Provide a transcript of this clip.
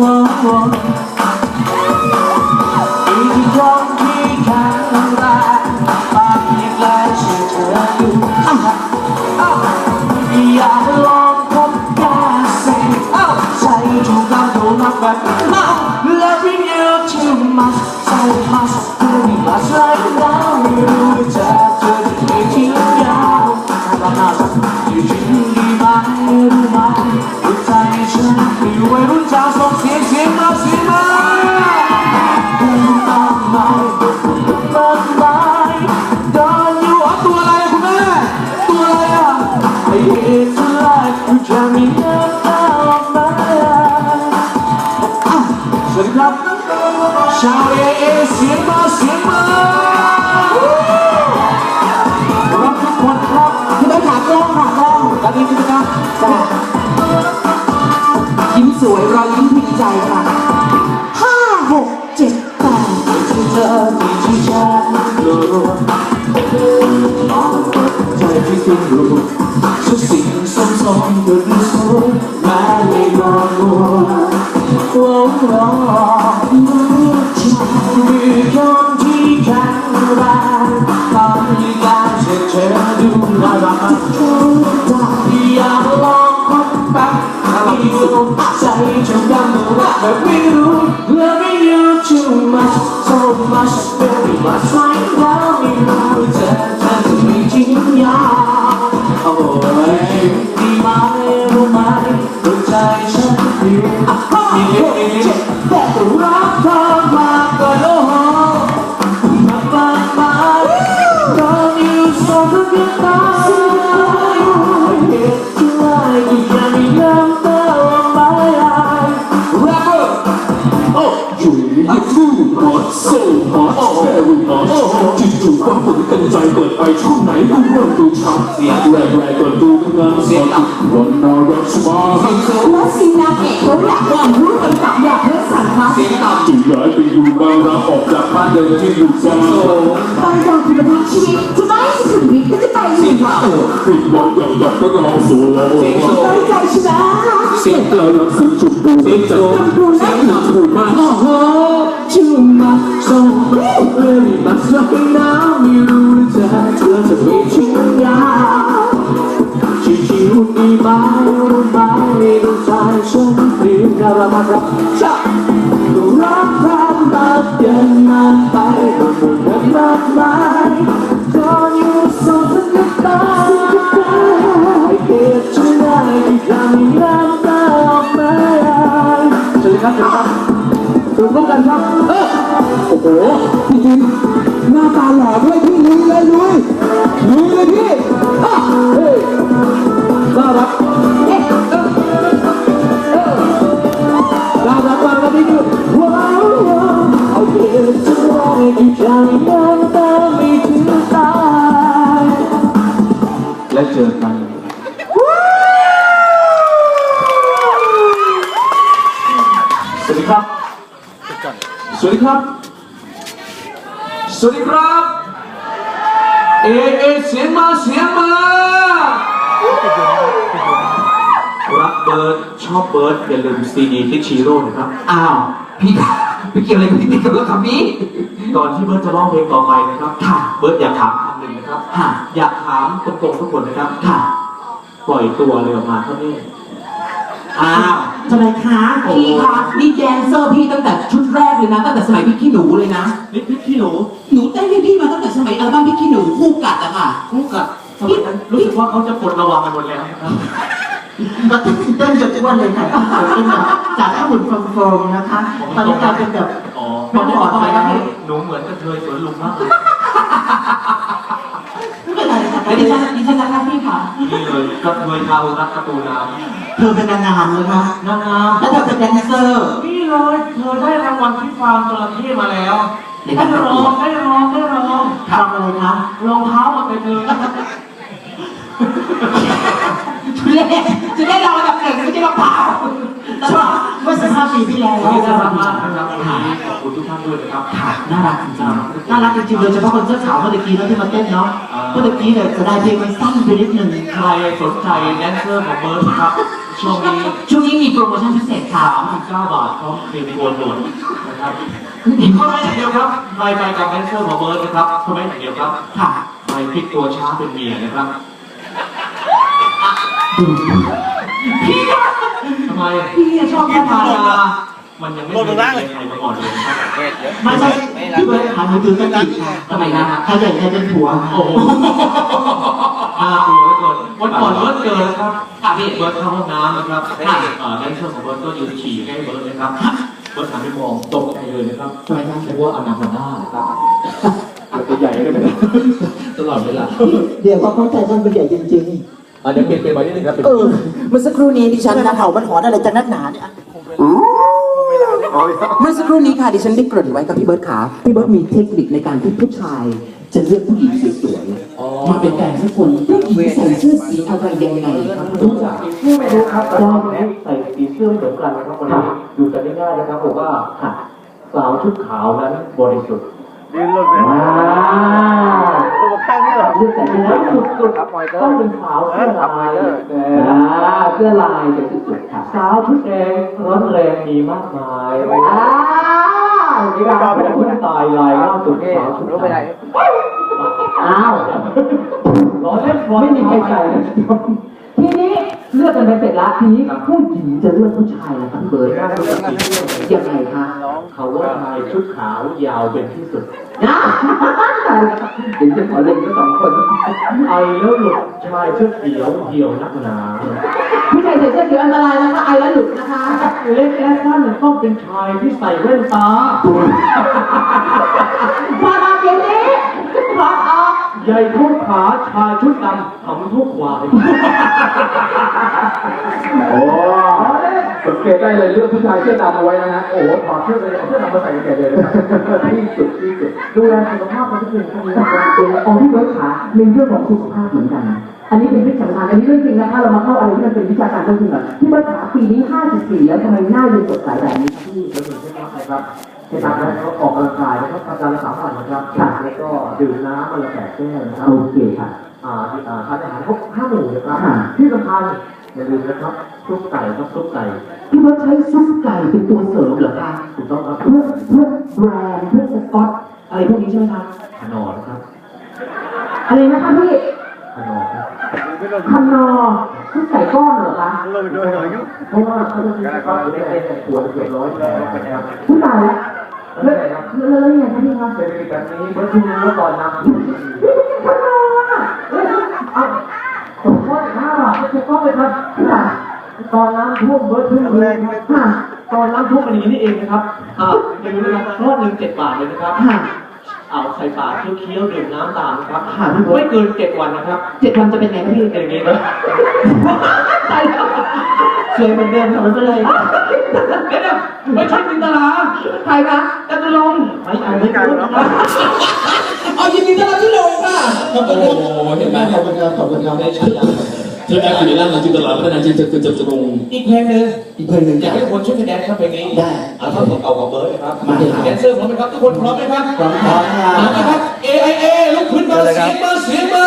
ว้าวอีกที่คนที่แข็งแรงบางทีกล้ชิดเธออยู่อ้าวอ้าวอยากลองพบกันสิใจถูกต้องถูกรักแบบมาก Loving you too much so much มองใจที่คุณรู้ทุกสิ่งสมสมก็ดูสวยแม้ไม่มองมัวโอ้โหมีคน ดีไหมรู้ไหมหัวใจฉันอยู่ ไปช่องไหนดูเริ่มดูชัดเสียงแรงแรงเปิดดูงานเสียงต่ำวันนารักสบายแล้วซีนาเอกเขาอยากลองรู้กันกับอยากเลิกสั่งคะเสียงต่ำจู่ย้ายไปอยู่บางรักออกจากบ้านเดิมที่อยู่ซาบางอย่างคือมันชีวิตจะไม่สุดวิทย์ก็จะไปอยู่ค่ะปิดบอลอย่างแบบก็รอสูงตั้งใจชนะเสียงเกลียวสีจุดดูเสียงจะดูเสียงหนักถูกมาก Oh too much so very much right now ไม่รู้จะเธอจะมีชิ้นยาวชิวๆดีไหมรู้ไหมรู้ใจฉันเรียกเรมารักชารักพรำมาเดินนานไปก็คงไม่มากมาย Don't you so goodbye I get tonight you got me out of my eyes สวัสดีครับสวัสดีครับถูกร่วมกันครับ เจอกันสวัสดีครับ สวัสดีครับ สวัสดีครับ เอเอเสียงมาเสียงมารักเบิร์ดชอบเบิร์ดอย่าลืมซีดีที่ชีโร่นะครับ อ้าว พี่ พี่เกี่ยวอะไรกับพี่ติ๊กกับรถคันนี้ ก่อนที่เบิร์ดจะร้องเพลงต่อไปนะครับค่ะเบิร์ดอยากถามคำหนึ่งนะครับค่ะ อยากถามตรงๆทุกคนนะครับ ค่ะ ปล่อยตัวเลยออกมาเท่านี้อ้าว ทำไมคะโอ้ พี่คะนี่แดนเซอร์พี่ตั้งแต่ชุดแรกเลยนะ ตั้งแต่สมัยพี่ขี้หนูเลยนะ นี่พี่พี่หนูหนูเต้นให้พี่มาตั้งแต่สมัยอัลบั้มพี่ขี้หนูคู่กัดอะค่ะ คู่กับสมัยนั้นรู้สึกว่าเขาจะปลดระวังกันหมดแล้วนะครับ ก็เต้นจนทุกวันเลยค่ะเป็นแบบจากข้าวหุ่นโฟมๆนะคะ ตอนนี้กลายเป็นแบบอ๋อบอกบอกทำไมครับพี่หนูเหมือนกระเทยสวนลุมมากเลยไม่เป็นไรค่ะแล้วดิฉันดิฉันนะคะพี่ค่ะนี่เลยกระเทยทารักการะตูนน้เธอเป็นนางงามเลยค่ะำนางงามแล้วเธอเป็นแดนเซอร์นี่เลยเธอได้รางวัลที่ฟาร์มจระเข้มาแล้วในการประได้กรวอดงได้รองได้รองทำอะไรคะรองเท้ามาเป็นเลยทุเล่ จะได้รองอันดับหนึ่งไม่ใช่รองเท้าช่วงเมื่อสิบห้าปีที่แล้ววันนี้น่ารักมากนะครับวันนี้ขอบคุณทุกท่านด้วยนะครับค่ะน่ารักจริงน่ารักจริงๆโดยเฉพาะคนเสื้อขาวเมื่อกี้นะที่มาเต้นเนาะเมื่อกี้เนี่ยจะได้เพลงมันสั้นไปนิดนึงใครสนใจแดนเซอร์ของเบิร์ดนะครับช่วงนี้ช่วงนี้มีโปรโมชั่นพิเศษค่ะสามสิบเก้าบาทเขาครีมโกนหนวดนะครับเท่านั้นอย่างเดียวครับไปไปกับแดนเซอร์หมอเบิร์ดนะครับเท่านั้นอย่างเดียวครับค่ะไปพลิกตัวช้าเป็นเมียนะครับ พี่อะทำไมพี่อะชอบที่แค่ผ่านทามามันยังไม่มีใครมาก่อนเลยครับไม่ใช่พี่เบิร์ดถามหนูตื่นเต้นอีกค่ะทำไมนะคะใครอยากจะเป็นผัวโอ้โหน่ากลัวเหลือเกินวันก่อนเบิร์ดเกินนะครับค่ะพี่เบิร์ดเข้าห้องน้ำนะครับอ่าแดนเซอร์ของเบิร์ดก็ยืนฉี่ให้เบิร์ดนะครับเบิร์ดหันไปมองตกใจเลยนะครับทำไมคะนึกว่าอนาคอนด้านะครับตัวใหญ่ได้ไหมตลอดเวลา เดี๋ยวเขาเข้าใจว่าเป็นใหญ่จริง อะเดี๋ยวเปลี่ยนเป็นไว้นิดนึงครับๆเออเมื่อสักครู่นี้ดิฉันนะเห่ามันหอนอะไรจากนักหนาเนี่ยเมื่อสักครู่นี้ค่ะดิฉันได้เกริ่นไว้กับพี่เบิร์ดขาพี่เบิร์ดมีเทคนิคในการที่ผู้ชาย จะเลือกผู้หญิงสวยๆมาเป็นแฟนสักคนผู้หญิงใส่เสื้อสีอะไรยังไงครับรู้จักไม่รู้ครับแต่ว่าวันนี้ใส่สีเสื้อเหมือนกันนะครับวันนี้ดูกันง่ายๆนะครับผมว่าสาวชุดขาวนั้นบริสุทธิ์ ยืนรถไปอ่าตัวข้างนี่เหรอเลือกแต่ที่สุดๆต้องเป็นสาวเสื้อลายอ่าเสื้อลายเป็นที่สุดค่ะสาวชุดแดงร้อนแรงมีมากมายอ่ามีการเป็นผู้ตายลายล่าสุดสาวชุดรู้ไปไหนอ้าวร้อนเล่นร้อนไม่มีใครใส่เลยทีนี้เลือกกันไปเสร็จแล้วทีนี้ผู้หญิงจะเลือกผู้ชายนะครับพี่เบิร์ดยังไงคะเขาว่าชายชุดขาวยาวเป็นที่สุดนะเดี๋ยวจะขอเล่นก็สองคนไอแล้วหลุดชายชุดเขียวเหี่ยวนักหนาผู้ชายใส่เสื้อเขียวอันตรายนะคะไอแล้วหลุดนะคะเล็กและสั้นต้องเป็นชายที่ใส่แว่นตาพอมาเดี๋ยวนี้พอออก ใหญ่ทุกขาชายชุดดำหำทุกควายโอ้สังเกตได้เลยเลือกผู้ชายเสื้อดำเอาไว้นะฮะโอ้โหถอดเสื้อเลยเอาเสื้อดำมาใส่กันใหญ่เลยนะครับที่สุดที่สุดดูแลสุขภาพเขาทุกคนก็มีนะคะเป็นองค์ที่เบิร์ดขาในเรื่องของสุขภาพเหมือนกัน อันนี้เป็นวิชาการอันนี้เรื่องจริงนะคะเรามาเข้าอะไรที่มันเป็นวิชาการจริงๆอะพี่เบิร์ดขาปีนี้54แล้วทำไมหน้ายังสดใสแบบนี้ครับพี่แล้วถึงใช่ไหมครับ ในการเขาออกกำลังกายนะครับทำการละสามวันนะครับแล้วก็ดื่มน้ำมันละแปดแก้วนะครับโอเคค่ะอ่าอ่าทานอาหารครบห้าหมู่นะครับค่ะที่สำคัญอย่าลืมนะครับซุปไก่ครับซุปไก่พี่เบิร์ดใช้ซุปไก่เป็นตัวเสริมเหรอคะถูกต้องครับเพื่อเพื่อแบรนด์เพื่อสกอตอะไรพวกนี้ใช่ไหมคะขนอนะครับอะไรนะคะพี่ขนอครับคันนอซุปไก่ก้อนเหรอคะลงไปด้วยหน่อยยุเพราะว่าเขาจะมีข้าวเล็กๆขวดเกือบร้อยแล้วนะครับผู้ตายแล้ว แล้วแล้วแล้วยังไงคะพี่คะเศรษฐกิจแบบนี้เมื่อคุณรู้ว่าตอนน้ำคันนะเอ้ยเอาสองก้อนห้าบาทจะก้อนไปครับตอนน้ำท่วมเบิร์ดทุ่งเลยตอนน้ำท่วมมันอย่างนี้นี่เองนะครับอ่าอย่าลืมนะครับรอบหนึ่งเจ็ดบาทเลยนะครับเอาใส่ปากเคี้ยวๆดื่มน้ำตามครับไม่เกินเจ็ดวันนะครับเจ็ดวันจะเป็นไงพี่อย่างนี้นะตายแล้ว สวยเหมือนเดิมทำไมไม่เลยเดี๋ยวๆไม่ใช่จินตลาใครคะจตุรงค์ไม่เอาไม่พูดนะครับเอายินดีต้อนรับพี่โหน่งค่ะโอ้โหเห็นไหมขอบคุณครับขอบคุณครับได้ฉายาเธอแอบอยู่ในร่างของจินตลาพัฒนาจิตจะจะจะลงอีกเพลงหนึ่งอีกเพลงหนึ่งอยากให้ทุกคนช่วยกันแดนซ์ครับเพลงนี้ได้เอาท่อนเก่าๆกับเบิร์ดนะครับมาครับแดนเซอร์พร้อมไหมครับทุกคนพร้อมไหมครับพร้อมครับเอาละครับ AIA ลุกขึ้นมาเสียงมาเสียงมา